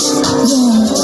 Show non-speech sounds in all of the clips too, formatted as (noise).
이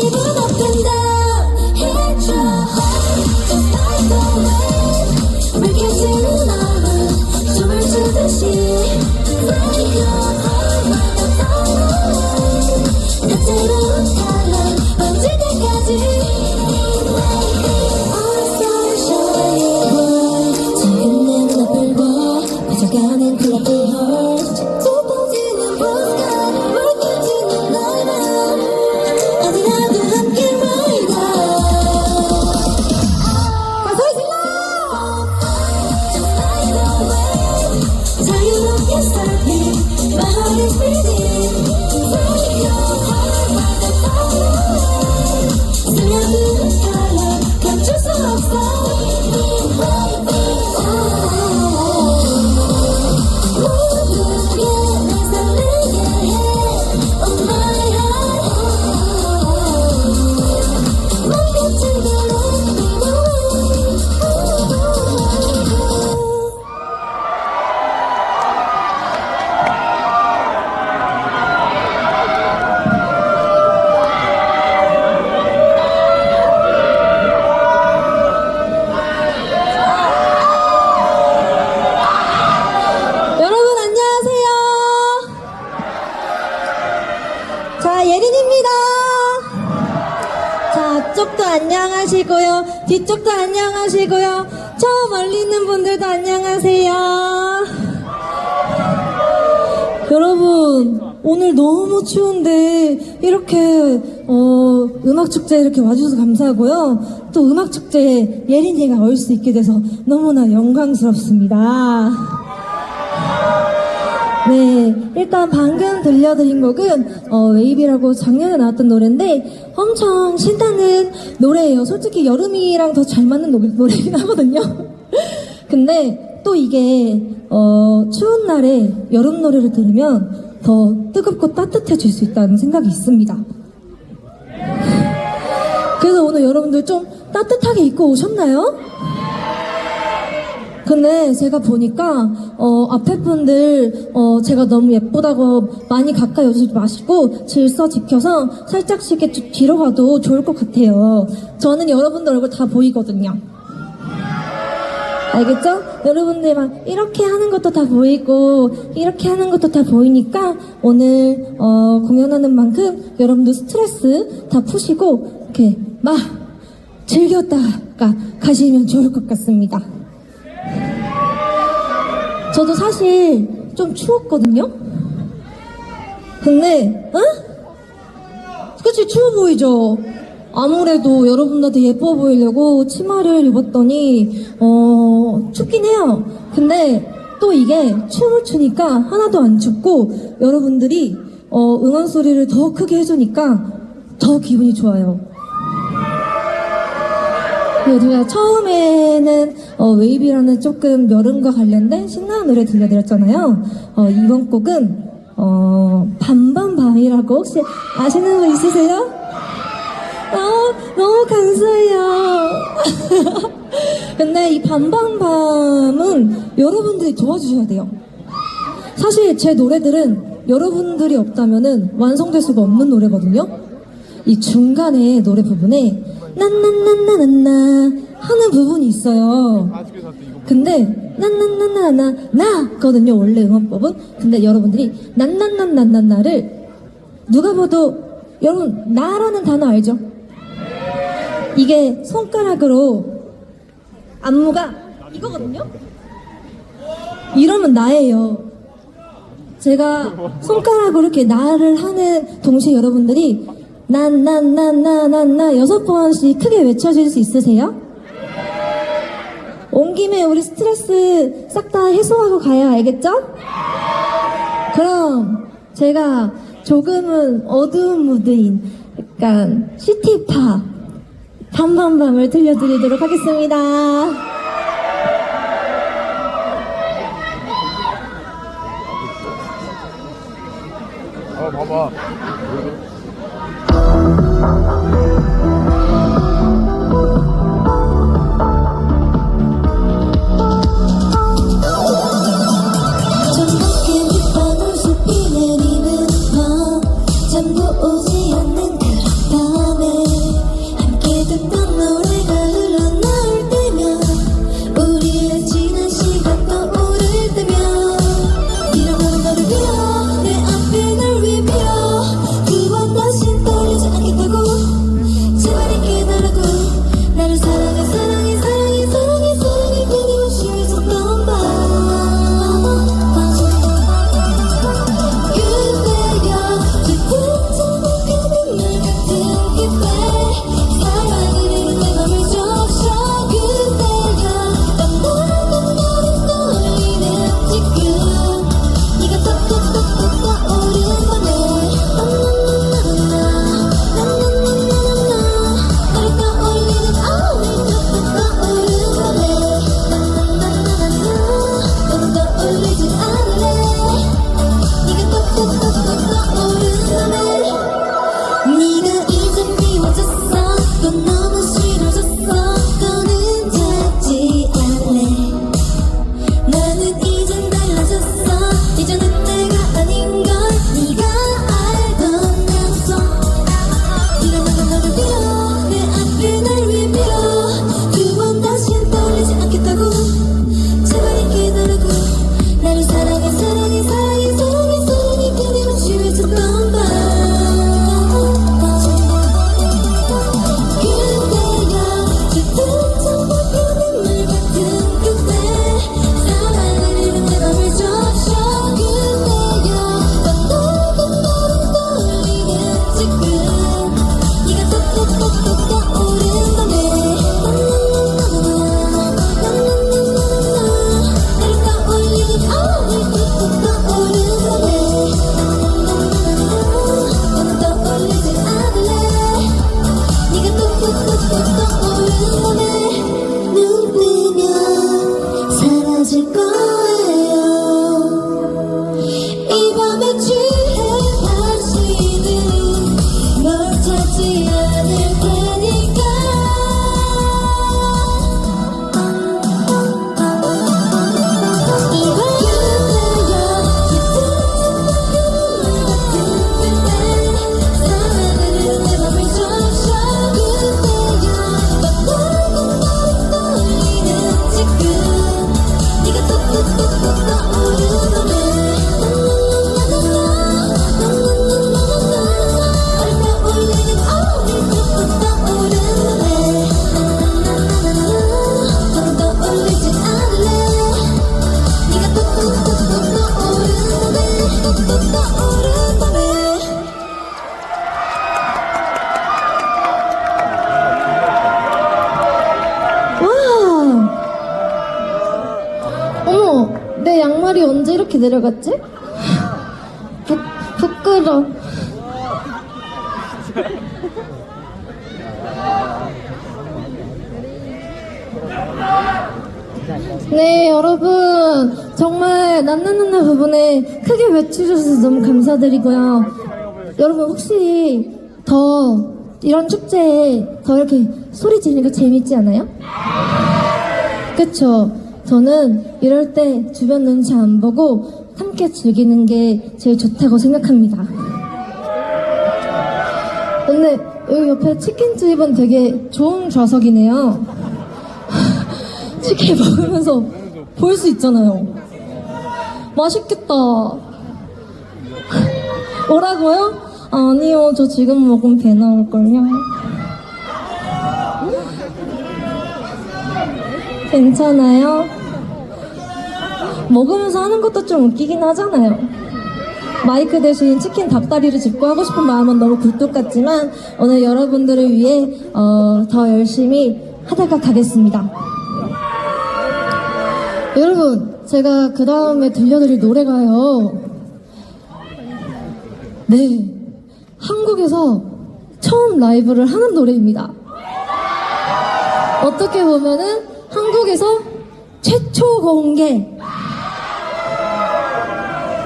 기분 down 자, 예린입니다. 자, 앞쪽도 안녕하시고요. 뒤쪽도 안녕하시고요. 저 멀리 있는 분들도 안녕하세요. 여러분, 오늘 너무 추운데 이렇게 어, 음악 축제 이렇게 와주셔서 감사하고요. 또 음악 축제에 예린이가 올 수 있게 돼서 너무나 영광스럽습니다. 네, 일단 방금 들려드린 곡은 어, 웨이비라고 작년에 나왔던 노래인데 엄청 신나는 노래예요. 솔직히 여름이랑 더 잘 맞는 노, 노래긴 하거든요. (laughs) 근데 또 이게 어, 추운 날에 여름 노래를 들으면 더 뜨겁고 따뜻해질 수 있다는 생각이 있습니다. 그래서 오늘 여러분들 좀 따뜻하게 입고 오셨나요? 근데 제가 보니까 어, 앞에 분들 어, 제가 너무 예쁘다고 많이 가까이 오지 마시고 질서 지켜서 살짝씩 이렇게 좀 뒤로 가도 좋을 것 같아요. 저는 여러분들 얼굴 다 보이거든요. 알겠죠? 여러분들 막 이렇게 하는 것도 다 보이고 이렇게 하는 것도 다 보이니까 오늘 어, 공연하는 만큼 여러분들 스트레스 다 푸시고 이렇게 막 즐겼다가 가시면 좋을 것 같습니다. 저도 사실 좀 추웠거든요? 근데, 응? 그치, 추워 보이죠? 아무래도 여러분들한테 예뻐 보이려고 치마를 입었더니, 어, 춥긴 해요. 근데 또 이게 춤을 추니까 하나도 안 춥고, 여러분들이, 어, 응원 소리를 더 크게 해주니까 더 기분이 좋아요. 네, 제가 처음에는 어, 웨이비라는 조금 여름과 관련된 신나는 노래 들려드렸잖아요. 어, 이번 곡은 어, 밤밤밤이라고 혹시 아시는 분 있으세요? 어, 너무 감사해요. (laughs) 근데 이 밤밤밤은 여러분들이 도와주셔야 돼요. 사실 제 노래들은 여러분들이 없다면은 완성될 수가 없는 노래거든요. 이 중간에 노래 부분에 난난난나난나 하는 부분이 있어요. 근데 난난난나나 나거든요 원래 응원법은. 근데 여러분들이 난난난난나나를 누가 봐도 여러분 나라는 단어 알죠? 이게 손가락으로 안무가 이거거든요. 이러면 나예요. 제가 손가락으로 이렇게 나를 하는 동시에 여러분들이 난, 난, 난, 난, 난, 나 여섯 번씩 크게 외쳐줄 수 있으세요? 온 김에 우리 스트레스 싹 다 해소하고 가야 알겠죠? 그럼 제가 조금은 어두운 무드인 약간 시티팝 밤밤밤을 들려드리도록 하겠습니다. 어, 봐봐. 이렇게 내려갔지? 부, 부끄러. 네, 여러분. 정말 낫는누나 부분에 크게 외쳐주셔서 너무 감사드리고요. 여러분, 혹시 더 이런 축제에 더 이렇게 소리 지르니까 재밌지 않아요? 그쵸. 저는 이럴 때 주변 눈치 안 보고 함께 즐기는 게 제일 좋다고 생각합니다. 근데 여기 옆에 치킨집은 되게 좋은 좌석이네요. (laughs) 치킨 먹으면서 볼 수 있잖아요. 맛있겠다. (laughs) 뭐라고요? 아니요, 저 지금 먹으면 배 나올걸요. 괜찮아요? 먹으면서 하는 것도 좀 웃기긴 하잖아요. 마이크 대신 치킨 닭다리를 짚고 하고 싶은 마음은 너무 굴뚝 같지만 오늘 여러분들을 위해 어, 더 열심히 하다가 가겠습니다. 여러분, 제가 그 다음에 들려드릴 노래가요. 네, 한국에서 처음 라이브를 하는 노래입니다. 어떻게 보면은 한국에서 최초 공개.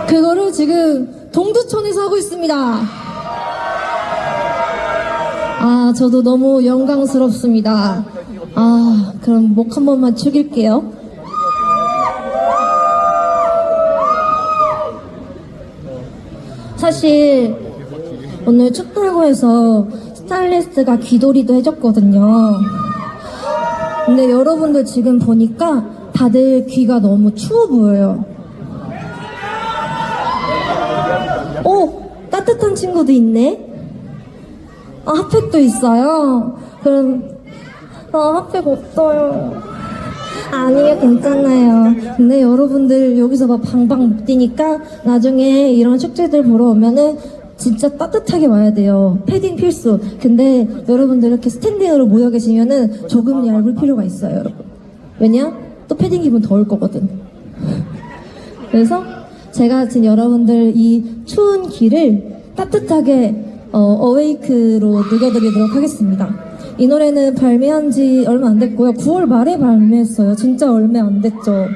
그거를 지금 동두천에서 하고 있습니다. 아, 저도 너무 영광스럽습니다. 아, 그럼 목 한 번만 축일게요. 사실 오늘 춥다고 해서 스타일리스트가 귀돌이도 해줬거든요. 근데 여러분들 지금 보니까 다들 귀가 너무 추워 보여요. 오! 따뜻한 친구도 있네? 아, 핫팩도 있어요? 그럼, 아, 핫팩 없어요. 아니요, 괜찮아요. 근데 여러분들 여기서 막 방방 못 뛰니까 나중에 이런 축제들 보러 오면은 진짜 따뜻하게 와야 돼요. 패딩 필수. 근데 여러분들 이렇게 스탠딩으로 모여 계시면은 조금 얇을 필요가 있어요, 여러분. 왜냐? 또 패딩 입으면 더울 거거든. (laughs) 그래서 제가 지금 여러분들 이 추운 길을 따뜻하게 어, 웨이크로 녹여드리도록 하겠습니다. 이 노래는 발매한 지 얼마 안 됐고요. 9월 말에 발매했어요. 진짜 얼마 안 됐죠.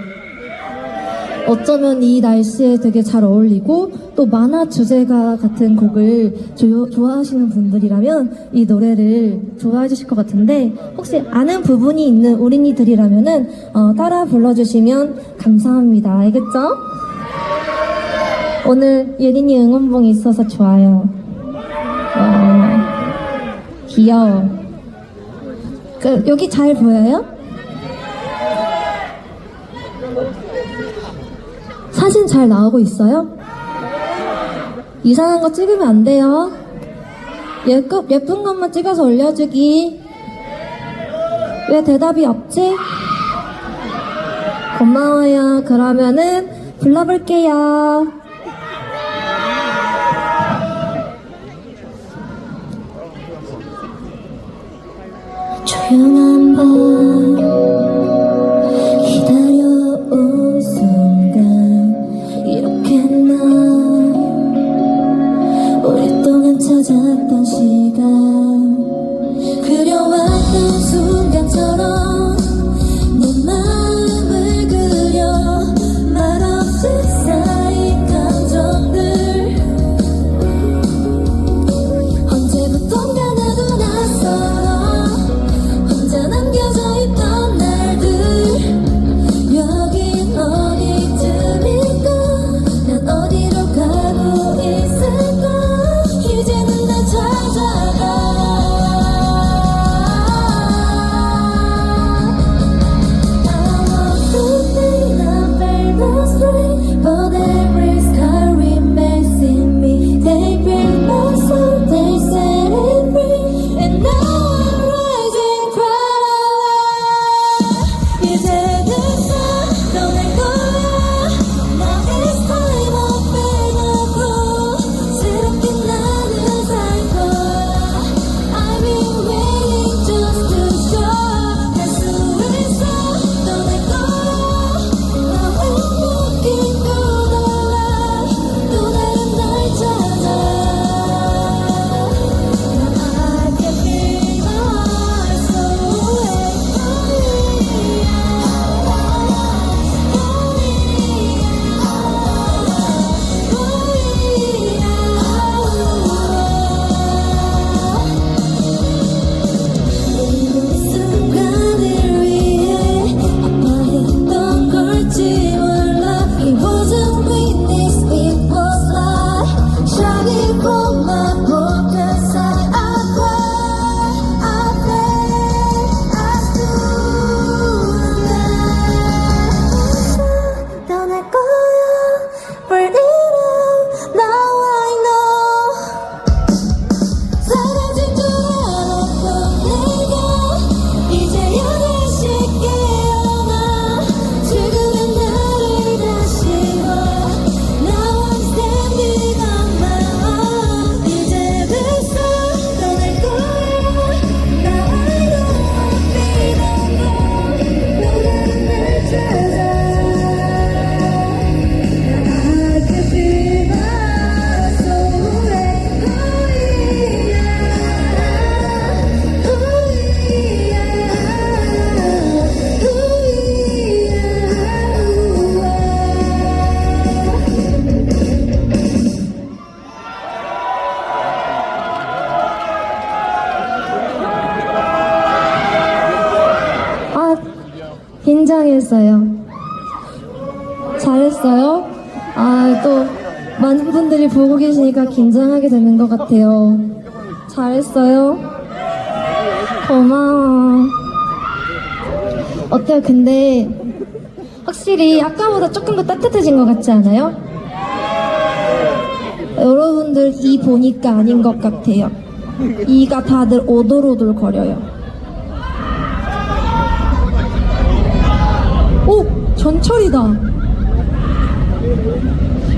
어쩌면 이 날씨에 되게 잘 어울리고 또 만화 주제가 같은 곡을 조- 좋아하시는 분들이라면 이 노래를 좋아해 주실 것 같은데 혹시 아는 부분이 있는 어린이들이라면은 어, 따라 불러주시면 감사합니다. 알겠죠? 오늘 예린이 응원봉이 있어서 좋아요. 어, 귀여워. 그, 여기 잘 보여요? 사진 잘 나오고 있어요? 이상한 거 찍으면 안 돼요. 예쁘, 예쁜 것만 찍어서 올려주기. 왜 대답이 없지? 고마워요. 그러면은 불러볼게요. 조용한 밤 같아요. 잘했어요? 고마워. 어때요? 근데, 확실히 아까보다 조금 더 따뜻해진 것 같지 않아요? 여러분들 이 보니까 아닌 것 같아요. 이가 다들 오돌오돌 거려요. 오! 전철이다!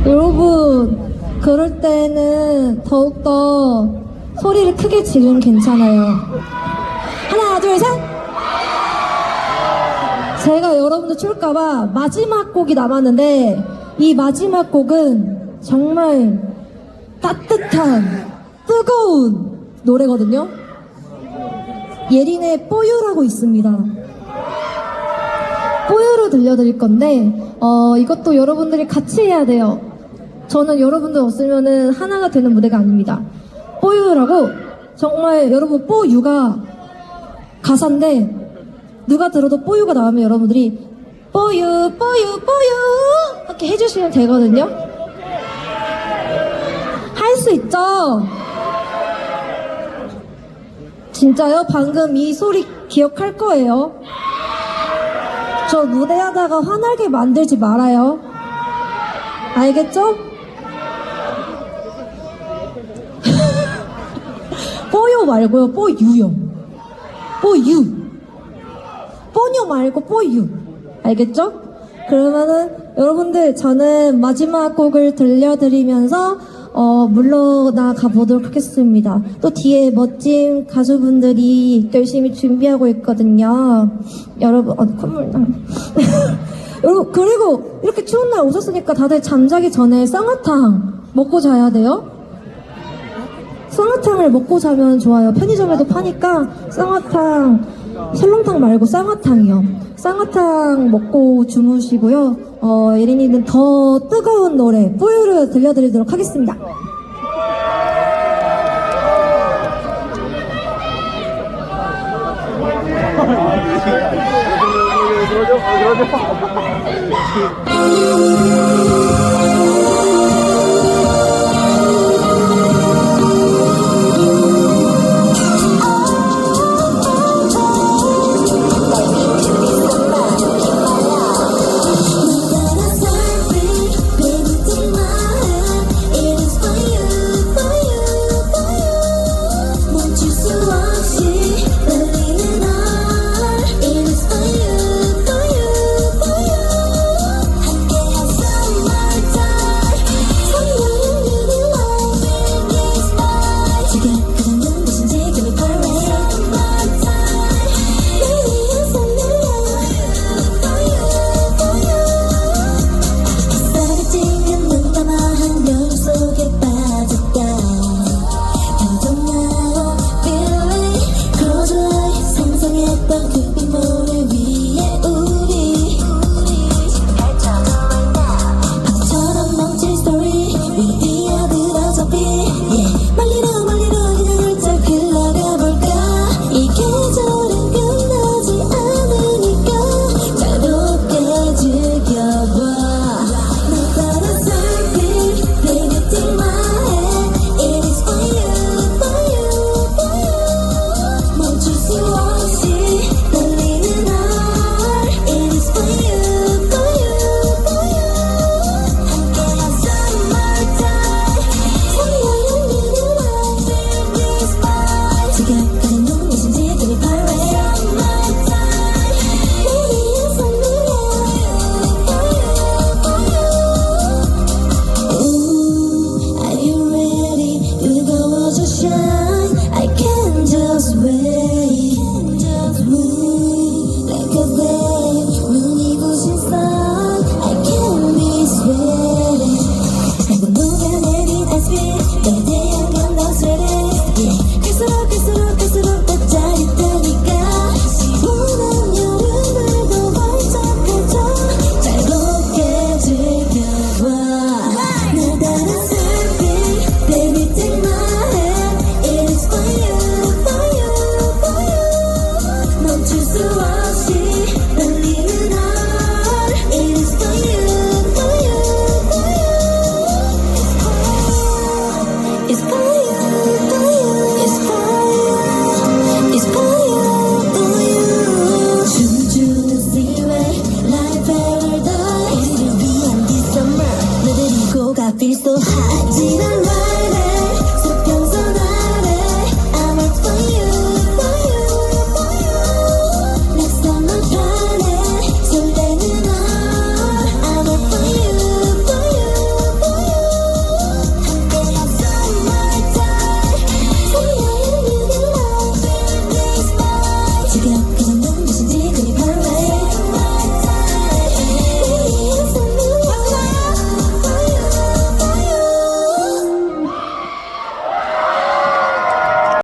여러분, 그럴 때는 더욱더 소리를 크게 지르면 괜찮아요. 하나, 둘, 셋! 제가 여러분들 출까봐 마지막 곡이 남았는데, 이 마지막 곡은 정말 따뜻한, 뜨거운 노래거든요. 예린의 뽀유라고 있습니다. 뽀유로 들려드릴 건데, 어, 이것도 여러분들이 같이 해야 돼요. 저는 여러분들 없으면은 하나가 되는 무대가 아닙니다. 뽀유라고, 정말 여러분 뽀유가 가사인데, 누가 들어도 뽀유가 나오면 여러분들이 뽀유, 뽀유, 뽀유! 이렇게 해주시면 되거든요. 할 수 있죠? 진짜요? 방금 이 소리 기억할 거예요. 저 무대하다가 화나게 만들지 말아요. 알겠죠? 뽀요 말고요, 뽀유요. 뽀유. 뽀뇨 말고 뽀유. 알겠죠? 그러면은 여러분들 저는 마지막 곡을 들려드리면서 어, 물러나 가 보도록 하겠습니다. 또 뒤에 멋진 가수분들이 열심히 준비하고 있거든요. 여러분, 어, 콧물 나. (laughs) 그리고 이렇게 추운 날 오셨으니까 다들 잠자기 전에 쌍화탕 먹고 자야 돼요. 쌍화탕을 먹고 자면 좋아요. 편의점에도 파니까 쌍화탕, 설렁탕 말고 쌍화탕이요. 쌍화탕 먹고 주무시고요. 어, 예린이는 더 뜨거운 노래, 뿌유를 들려드리도록 하겠습니다. 들어줘, 들어줘.